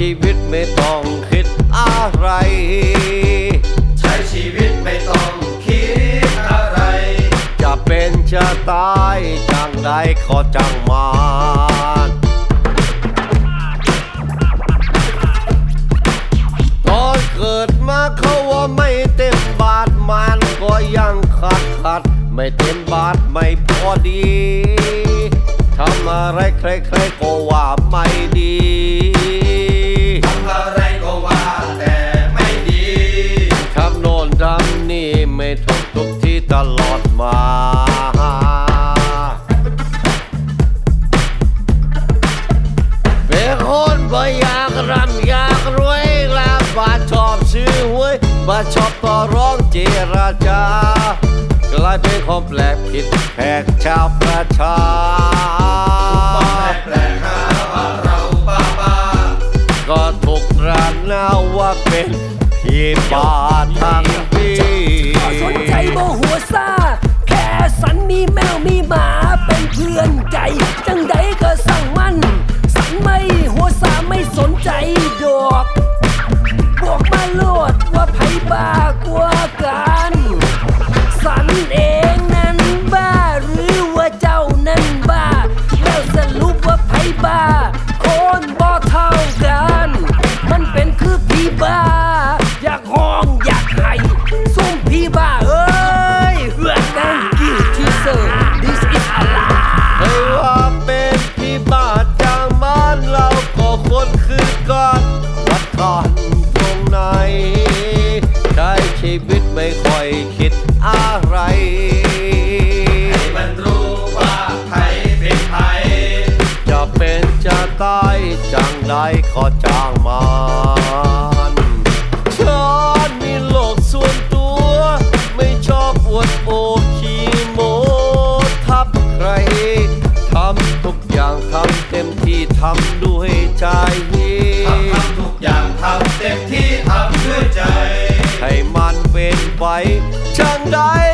ช้ชีวิตไม่ต้องคิดอะไร ใช้ชีวิตไม่ต้องคิดอะไร จะเป็นจะตายจังใดขอจังมานตอนเกิดมาเขาว่าไม่เต็มบาทมันก็ยังขัดขัดไม่เต็มบาทไม่พอดีทำอะไรใครๆก็ว่าไม่ดี นี่ไม่ถูกทุกที่ตลอดมา เป็นคนบ่อยากร่ำอยากรวยและบาชอบซื้อหวยบาชอบต่อร้องเจรจากลายเป็นคนแปลกผิดแหกชาวประชาแปลกๆหาว่าเราบ้าบ้าก็ถูกรานาว่าเป็น ที่บาททางปีก็สนใจบ่หัวซาแค่สันมีแมวมีหมาเป็นเพื่อนใจ จังใดก็สั่งมันสันไม่หัวซาไม่สนใจดอกบอกมาโลดว่าไผบ้า คิดอะไรให้มันรู้ว่าไทยเป็นไทยจะเป็นจะตายจังใดก็จ้างมา ไว้เช่นใด